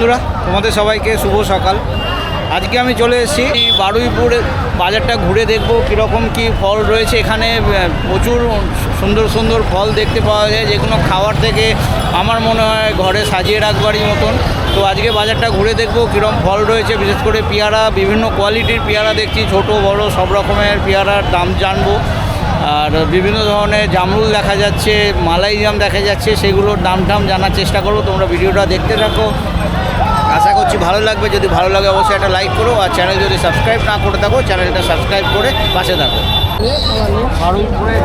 বন্ধুরা, তোমাদের সবাইকে শুভ সকাল। আজকে আমি চলে এসেছি বারুইপুর বাজারটা ঘুরে দেখব কীরকম কি ফল রয়েছে। এখানে প্রচুর সুন্দর সুন্দর ফল দেখতে পাওয়া যায়, যেগুলো খাওয়ার থেকে আমার মনে হয় ঘরে সাজিয়ে রাখবারই মতন। তো আজকে বাজারটা ঘুরে দেখব কীরকম ফল রয়েছে, বিশেষ করে পেয়ারা, বিভিন্ন কোয়ালিটির পেয়ারা দেখছি, ছোট, বড়, সব রকমের পেয়ারার দাম জানব। আর বিভিন্ন ধরনের জামরুল দেখা যাচ্ছে মালাই জাম দেখা যাচ্ছে সেগুলোর দাম টাম জানার চেষ্টা করব। তোমরা ভিডিওটা দেখতে থাকো। আশা করছি ভালো লাগবে। যদি ভালো লাগে অবশ্যই একটা লাইক করো। আর চ্যানেল যদি সাবস্ক্রাইব না করে থাকো চ্যানেলটা সাবস্ক্রাইব করে পাশে থাকো।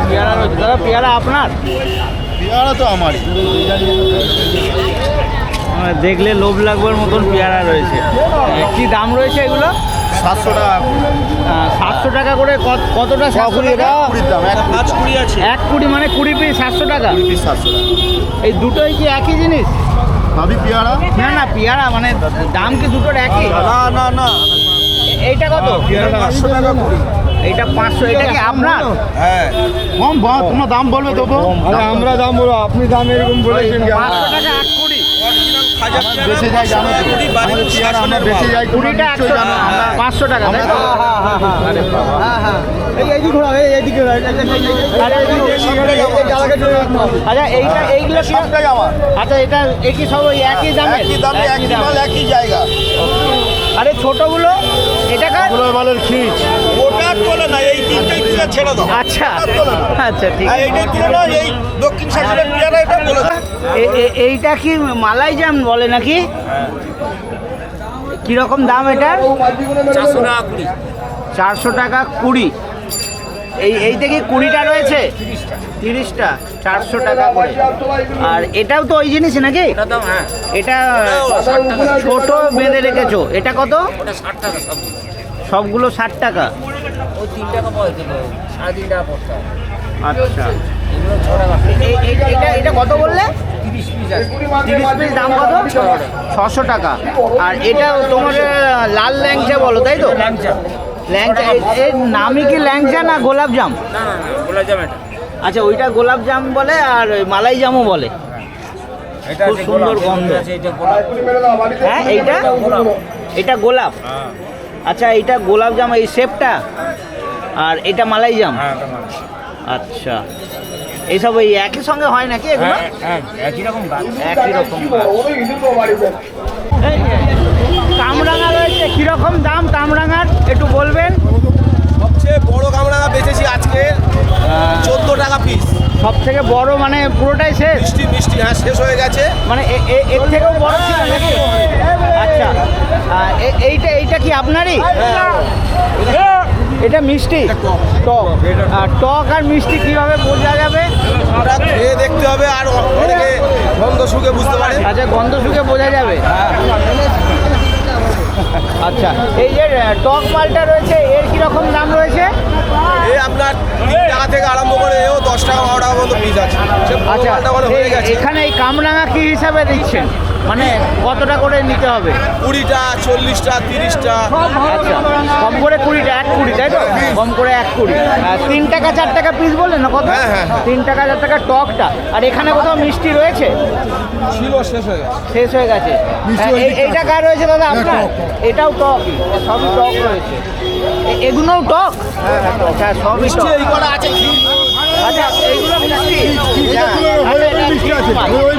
পেয়ারা রয়েছে। দাদা পেয়ারা আপনার? পেয়ারা তো আমারই। দেখলে লোভ লাগবার মতন পেয়ারা রয়েছে। কি দাম রয়েছে এগুলো? সাতশো টাকা। সাতশো টাকা করে কত- কতটা কুড়ির দাম এক পাঁচ কুড়ি আছে। এক কুড়ি মানে কুড়ি পিস সাতশো টাকা? কুড়ি পিস সাতশো টাকা। এই দুটোই কি একই জিনিস? ভাবি পেয়ারা? না না পেয়ারা মানে দাম কি দুটোর একই? না না না। এইটা কত? পাঁচশো টাকা কুড়ি। এইটা পাঁচশো এটা কি আপনার? হ্যাঁ। কম বা তোমরা দাম বলবে তবু। আরে আমরা দাম বলব আপনি দাম এরকম বলেছেন পাঁচশো টাকা এক কুড়ি বেঁচে যাই জানো আমাদের পেয়ারা আমরা বেঁচে যাই কুড়িটা একশো জানো আমরা পাঁচশো টাকা তাই তো? আচ্ছা এইটা এইগুলো কি সবটাই আমার। আচ্ছা এটা একই সব ওই একই দামে একই দামে একই মাল একই জায়গা। আরে ছোটগুলো এটা কার? ওগুলো মালের খিচ। ওটা তোলে না এই তিনটাই তুলে ছেড়ে দাও। আচ্ছা। আচ্ছা ঠিক আছে। এইটাই তুলে না এই দক্ষিণ পেয়ারা এটা বলে এইটা কি মালাই জাম বলে নাকি? কীরকম দাম এটা? চারশো টাকা কুড়ি। চারশো টাকা কুড়ি। এই এই থেকে কুড়িটা রয়েছে? তিরিশটা চারশো টাকা করে। আর এটাও তো ওই জিনিস নাকি? দাম হ্যাঁ। এটা ছোট বেঁধে রেখেছো। এটা কত? সবগুলো ষাট টাকা। আচ্ছা। এটা এটা কত বললে? তিরিশ পিস আছে। তিরিশ পিস দাম কত? ছশো টাকা। আর এটা তোমার লাল ল্যাংচা বলো তাই তো? ল্যাংচা। ল্যাংচা এর নামই কি ল্যাংচা না গোলাপ জাম? না না না গোলাপ জাম এটা। আচ্ছা ওইটা গোলাপ জাম বলে আর মালাই জামও বলে। এটা খুব সুন্দর গন্ধ। আছে এটা গোলাপ। হ্যাঁ এইটা? এটা গোলাপ। হ্যাঁ। আচ্ছা এইটা গোলাপ জাম এই শেপটা আর এটা মালাই জাম? হ্যাঁ আচ্ছা। এইসব ওই একই সঙ্গে হয় নাকি এগুলো? হ্যাঁ হ্যাঁ একই রকম একই রকম কামরাঙা রয়েছে কীরকম দাম কামরাঙার? একটু বলবেন। সবচেয়ে বড় কামরাঙা বেচেছি আজকে চোদ্দ টাকা পিস সব থেকে বড় মানে পুরোটাই শেষ? মিষ্টি মিষ্টি হ্যাঁ শেষ হয়ে গেছে। মানে এর থেকেও বড় ছিল নাকি? আচ্ছা। এইটা এইটা কি আপনারই? এটা মিষ্টি? টক। আর টক। আর মিষ্টি কীভাবে বোঝা যাবে? ওটা খেয়ে দেখতে হবে আর অনেকে গন্ধ শুকে বুঝতে পারে। আচ্ছা গন্ধ শুকে বোঝা যাবে? আচ্ছা এই যে টক মালটা রয়েছে এর কীরকম দাম রয়েছে? এই আপনার তিন টাকা থেকে আরম্ভ করে এও দশ টাকা বারো টাকা পর্যন্ত পিস আছে। আচ্ছা এখানে এই কামরাঙা কি হিসাবে দিচ্ছেন? মানে কতটা করে নিতে হবে? কুড়িটা চল্লিশটা তিরিশটা। আচ্ছা কম করে কুড়িটা এক কুড়ি তাই তো? কম করে এক কুড়ি। তিন টাকা চার টাকা পিস বললেন না কত? হ্যাঁ, হ্যাঁ, হ্যাঁ। তিন টাকা চার টাকা টকটা। আর এখানে কোথাও মিষ্টি রয়েছে? ছিল শেষ হয়ে গেছে। শেষ হয়ে গেছে। হ্যাঁ, এইটা কার রয়েছে দাদা? আপনার? এটাও টক। সবই টক রয়েছে। এগুলোও টক? আচ্ছা সবই টক। আছে? আচ্ছা এইগুলো মিষ্টি? হ্যাঁ, আচ্ছা। ওই ওই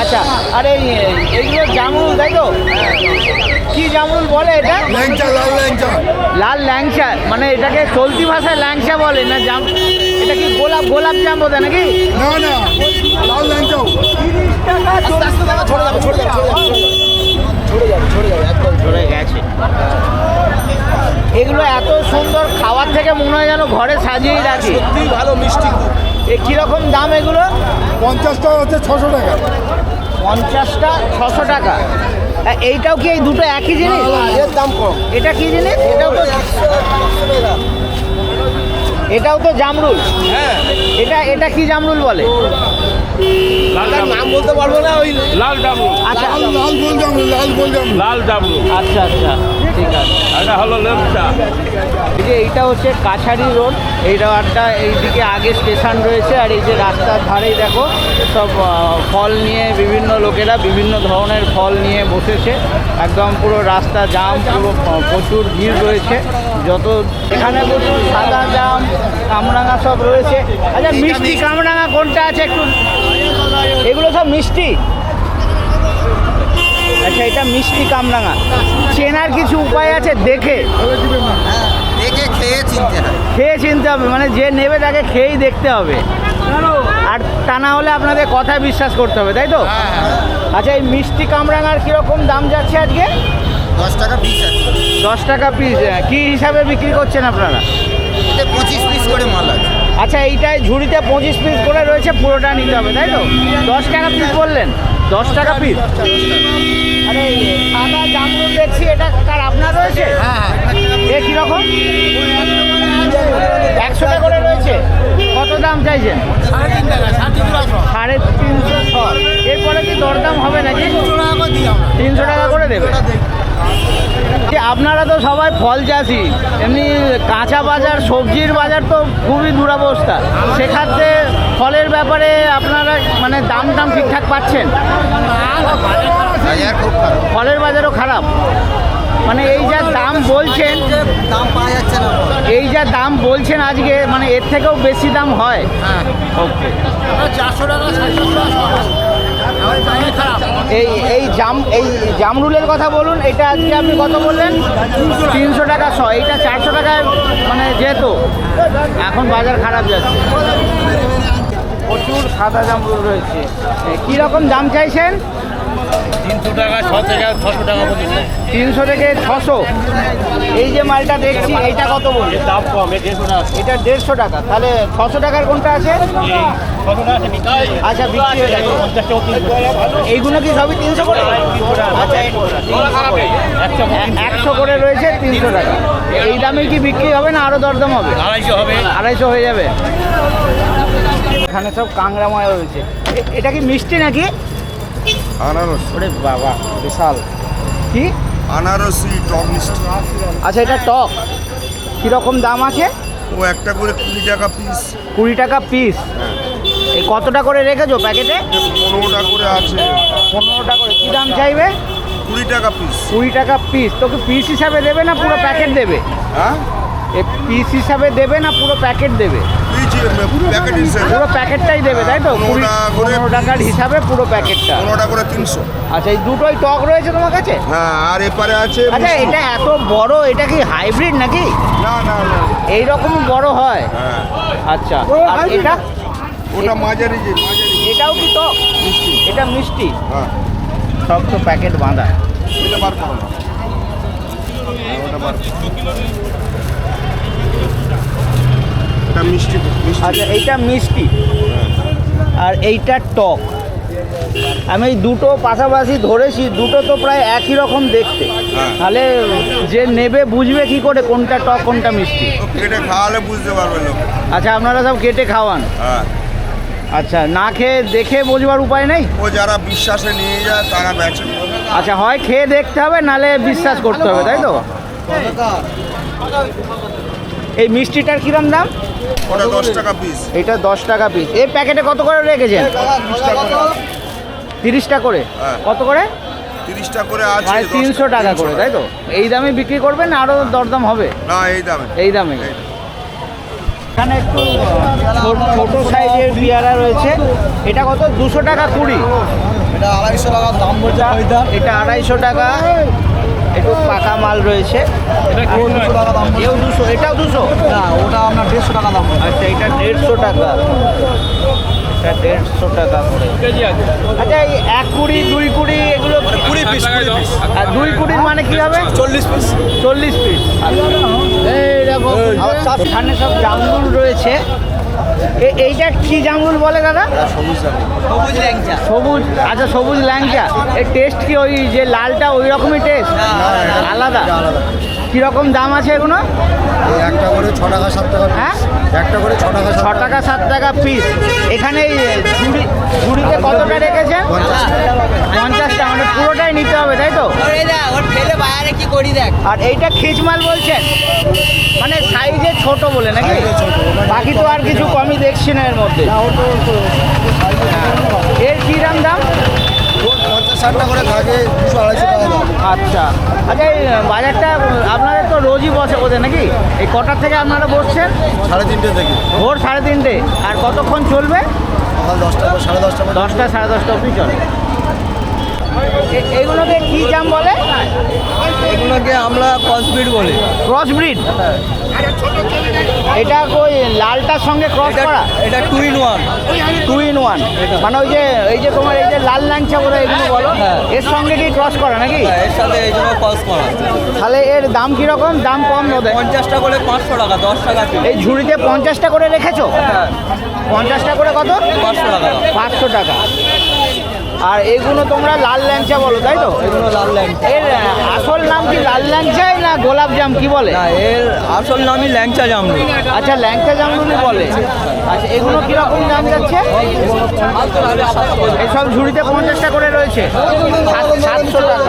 আচ্ছা আর এই এইগুলো জামরুল তাই তো? কি জামরুল বলে এটা? ল্যাংচা লাল ল্যাংচা। লাল ল্যাংচা মানে এটাকে চলতি ভাষায় ল্যাংচা বলে না জাম এটা কি গোলাপ গোলাপ জাম বোধ নাকি? না লাল যাবে যাবে যাবে। যাবে যাবে একদম গেছে। এগুলো এত সুন্দর খাওয়ার থেকে মনে হয় যেন ঘরে সাজিয়েই রাখি। সত্যি ভালো মিষ্টি খুব। এ কীরকম দাম এগুলো? পঞ্চাশটা হচ্ছে ছশো টাকা। পঞ্চাশটা ছশো টাকা। এইটাও কি এই দুটো একই জিনিস? এর দাম কম। এটা কি জিনিস? এটাও তো এটাও তো জামরুল। হ্যাঁ। এটা এটা কি জামরুল বলে? তার নাম বলতে পারব না ওই লাল ডাবলু আচ্ছা লাল লাল গোল লাল লাল ডাবলু আচ্ছা আচ্ছা ঠিক আছে। এটা হলো লেপটা এই যে এইটা হচ্ছে কাছারি রোড এই রোডটা এইদিকে আগে স্টেশন রয়েছে আর এই যে রাস্তার ধারেই দেখো সব ফল নিয়ে বিভিন্ন লোকেরা বিভিন্ন ধরনের ফল নিয়ে বসেছে। একদম পুরো রাস্তা জাম পুরো প্রচুর ভিড় রয়েছে। যত এখানে প্রচুর সাদা জাম কামরাঙা সব রয়েছে। আচ্ছা মিষ্টি কামরাঙা কোনটা আছে একটু মিষ্টি? আচ্ছা এটা মিষ্টি কামরাঙা। চেনার কিছু উপায় আছে? দেখে। দেখে খেয়ে চিনতে হয় খেয়ে চিনতে হবে মানে যে নেবে তাকে খেয়েই দেখতে হবে। আর তা না হলে আপনাদের কথায় বিশ্বাস করতে হবে তাই তো? আচ্ছা এই মিষ্টি কামরাঙার কীরকম দাম যাচ্ছে আজকে? দশ টাকা পিস আছে। দশ টাকা পিস কি হিসাবে বিক্রি করছেন আপনারা? পঁচিশ পিস করে মাল আছে। আচ্ছা এইটাই ঝুড়িতে পঁচিশ পিস করে রয়েছে পুরোটা নিতে হবে তাই তো? দশ টাকা পিস বললেন। দশ টাকা পিস আরে সাদা জামরুল দেখছি এটা কার আপনার রয়েছে? এ কীরকম? একশো টাকা করে রয়েছে? কত দাম চাইছেন? সাড়ে তিনশো ছ। এরপরে কি দরদাম হবে নাকি? তিনশো টাকা করে দেবে। আপনারা তো সবাই ফল চাষি। এমনি কাঁচা বাজার সবজির বাজার তো খুবই দুরবস্থা। সেক্ষেত্রে ফলের ব্যাপারে আপনারা মানে দাম টাম ঠিকঠাক পাচ্ছেন? ফলের বাজারও খারাপ। মানে এই যা দাম বলছেন দাম পাওয়া যাচ্ছে না এই যা দাম বলছেন আজকে মানে এর থেকেও বেশি দাম হয়। ওকে এই এই জাম, এই জামরুলের কথা বলুন, এটা আজকে আপনি কত বললেন? তিনশো টাকা শ এইটা চারশো টাকায় মানে যেহেতু, এখন বাজার খারাপ যাচ্ছে। প্রচুর সাদা জামরুল রয়েছে। কীরকম দাম চাইছেন? তিনশো টাকা ছ থেকে ছশো টাকা পর্যন্ত তিনশো থেকে ছশো। এই যে মালটা দেখছি এইটা কত বলছে দাম কম দেড়শো টাকা এটা দেড়শো টাকা। তাহলে ছশো টাকার কোনটা আছে? হয়? আচ্ছা বিক্রি হয়ে গেছে। এইগুলো কি সবই তিনশো করে? আচ্ছা একশো একশো করে রয়েছে তিনশো টাকা। এই দামে কি বিক্রি হবে না আরও দরদাম হবে? আড়াইশো হবে। আড়াইশো হয়ে যাবে। এখানে সব কাংড়াময় রয়েছে। এটা কি মিষ্টি নাকি? আনারস। ওরে বাবা বিশাল। কি? আনারসি টক মিষ্টি। আচ্ছা এটা টক। কীরকম দাম আছে? ও একটা করে কুড়ি টাকা পিস কুড়ি টাকা পিস এই কতটা করে রেখেছো প্যাকেটে? পনেরোটা করে আছে। পনেরোটা করে। কী দাম চাইবে? কুড়ি টাকা পিস কুড়ি টাকা পিস তোকে পিস হিসাবে দেবে না পুরো প্যাকেট দেবে? হ্যাঁ? পিস হিসাবে দেবে না পুরো প্যাকেট দেবে? প্যাকেট হিসেবে। পুরো প্যাকেটটাই দেবে তাই তো? পনেরো করে পনেরো টাকার হিসাবে পুরো প্যাকেটটা পনেরোটা করে তিনশো। আচ্ছা এই দুটোই টক রয়েছে তোমার কাছে? হ্যাঁ আর এপারে আছে আচ্ছা এটা এত বড় এটা কি হাইব্রিড নাকি? না না না। এই রকম বড় হয়? হ্যাঁ। আচ্ছা আর এটা? ওটা মাঝারি যে মাঝারি এটাও কি টক? মিষ্টি। এটা মিষ্টি? হ্যাঁ। সব তো প্যাকেট বাঁধা। এটা বার করো না। হ্যাঁ, ওটা বার করো। এটা মিষ্টি আচ্ছা এইটা মিষ্টি। আর এইটা টক। আমি এই দুটো পাশাপাশি ধরেছি দুটো তো প্রায় একই রকম দেখতে। হ্যাঁ। তাহলে যে নেবে বুঝবে কি করে কোনটা টক কোনটা মিষ্টি। কেটে খাওয়ালে বুঝতে পারবে লোক। আচ্ছা আপনারা সব কেটে খাওয়ান। হ্যাঁ। আচ্ছা না খেয়ে দেখে বোঝবার উপায় নেই? ও যারা বিশ্বাসে নিয়ে যায় তারা বেচে আচ্ছা হয় খেয়ে দেখতে হবে নালে বিশ্বাস করতে হবে তাই তো? এই মিষ্টিটার কিরম দাম? ওটা দশ টাকা পিস এটা দশ টাকা পিস এই প্যাকেটে কত করে রেখেছেন? তিরিশটা করে? হ্যাঁ। কত করে? তিরিশটা করে আছে তিনশো টাকা করে তাই তো? এই দামে বিক্রি করবেন আরও দরদাম হবে? না এই দামে। এই দামে। এখানে একটু ছোট সাইজের পেয়ারা রয়েছে। এটা কত? দুশো টাকা কুড়ি। এটা আড়াইশো টাকা দাম এটা আড়াইশো টাকা। একটু পাকা মাল রয়েছে। দুশো টাকা দাম এও দুশো এটাও দুশো? না ওটা আপনার দেড়শো টাকা দাম আচ্ছা এটা দেড়শো টাকা। এটা দেড়শো টাকা করে। আচ্ছা এই এক কুড়ি দুই কুড়ি এগুলো কুড়ি পিস কুড়ি আর দুই কুড়ির মানে কি হবে? চল্লিশ পিস চল্লিশ পিস সব জামরুল রয়েছে। এইটা কি জামরুল বলে দাদা? সবুজ ল্যাংচা। সবুজ আচ্ছা সবুজ ল্যাংচা। এর টেস্ট কি ওই যে লালটা ওই রকমই টেস্ট আলাদা? কীরকম দাম আছে এগুলো? একটা করে ছ টাকা সাত টাকা হ্যাঁ? একটা করে ছ টাকা ছ টাকা সাত টাকা পিস এখানে ঝুড়ি ঝুড়িতে কতটা রেখেছেন? পঞ্চাশ পঞ্চাশটা মানে পুরোটাই নিতে হবে তাই তো? ওর বাইরে কি করি দেখ। আর এইটা খিচমাল বলছেন? মানে সাইজে ছোট বলে নাকি? বাকি তো আর কিছু কমই দেখছি না এর মধ্যে। এর কী দাম দাম? ষাটটা করে থাকে দুশো আড়াইশো টাকা আচ্ছা। আচ্ছা এই বাজারটা আপনাদের তো রোজই বসে বোধহয় নাকি? এই কটার থেকে আপনারা বসছেন? সাড়ে তিনটে থেকে। ভোর সাড়ে তিনটে। আর কতক্ষণ চলবে? সকাল দশটা সাড়ে দশটা দশটা সাড়ে দশটা অবধি চলে। এগুলোকে কি জাম বলে? এগুলোকে আমরা কসবিট বলি। ক্রস ব্রিড এটা ওই লালটার সঙ্গে ক্রস করা? এটা two in one two in one মানে ওই যে এই যে তোমার এই যে লাল লাঞ্চা বলে এগুলো বলো এর সঙ্গে কি ক্রস করা নাকি? এর সাথে এই জন্য কস করা। তাহলে এর দাম কীরকম? দাম কম ওদের পঞ্চাশটা করে পাঁচশো টাকা দশ টাকা এই ঝুড়িতে পঞ্চাশটা করে রেখেছো? পঞ্চাশটা করে কত? পাঁচশো টাকা। পাঁচশো টাকা। আর এগুলো তোমরা লাল ল্যাংচা বলো তাই তো? এগুলো লাল ল্যাংচা। এর আসল নাম কি লাল ল্যাংচাই না গোলাপ জাম কি বলে? না এর আসল নামই ল্যাংচা জামরু আচ্ছা ল্যাংচা জামরুলি বলে। আচ্ছা এগুলো কীরকম দাম যাচ্ছে? এসব ঝুড়িতে পঞ্চাশটা করে রয়েছে। সাতশো টাকা।